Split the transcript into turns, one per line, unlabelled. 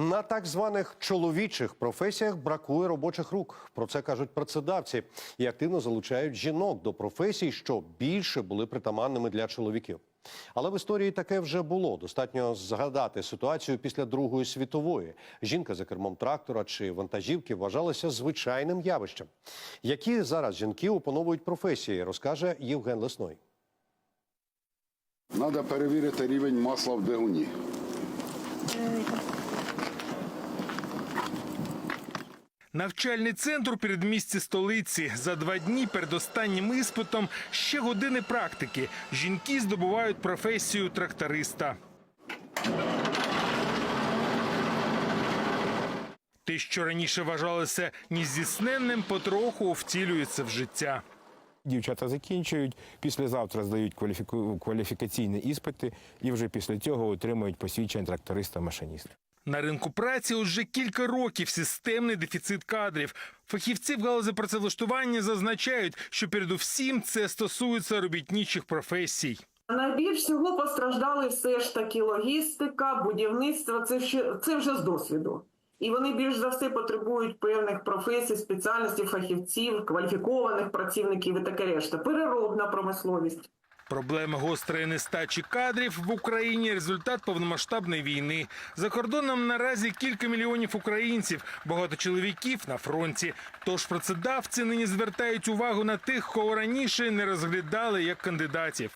На так званих чоловічих професіях бракує робочих рук. Про це кажуть працедавці і активно залучають жінок до професій, що більше були притаманними для чоловіків. Але в історії таке вже було. Достатньо згадати ситуацію після Другої світової. Жінка за кермом трактора чи вантажівки вважалася звичайним явищем. Які зараз жінки опановують професії, розкаже Євген Лесной.
Треба перевірити рівень масла в двигуні.
Навчальний центр передмісті столиці. За два дні перед останнім іспитом ще години практики. Жінки здобувають професію тракториста. Те, що раніше вважалося нездійсненним, потроху втілюється в життя.
Дівчата закінчують, післязавтра здають кваліфіку- кваліфікаційні іспити і вже після цього отримують посвідчення тракториста-машиніста.
На ринку праці уже кілька років системний дефіцит кадрів. Фахівці в галузі працевлаштування зазначають, що передусім це стосується робітничих професій.
Найбільш всього постраждали все ж таки логістика, будівництво. Це ще це вже з досвіду. І вони більш за все потребують певних професій, спеціальностей, фахівців, кваліфікованих працівників і таке решта. Переробна промисловість.
Проблема гострої нестачі кадрів в Україні результат повномасштабної війни. За кордоном наразі кілька мільйонів українців, багато чоловіків на фронті. Тож працедавці нині звертають увагу на тих, кого раніше не розглядали як кандидатів.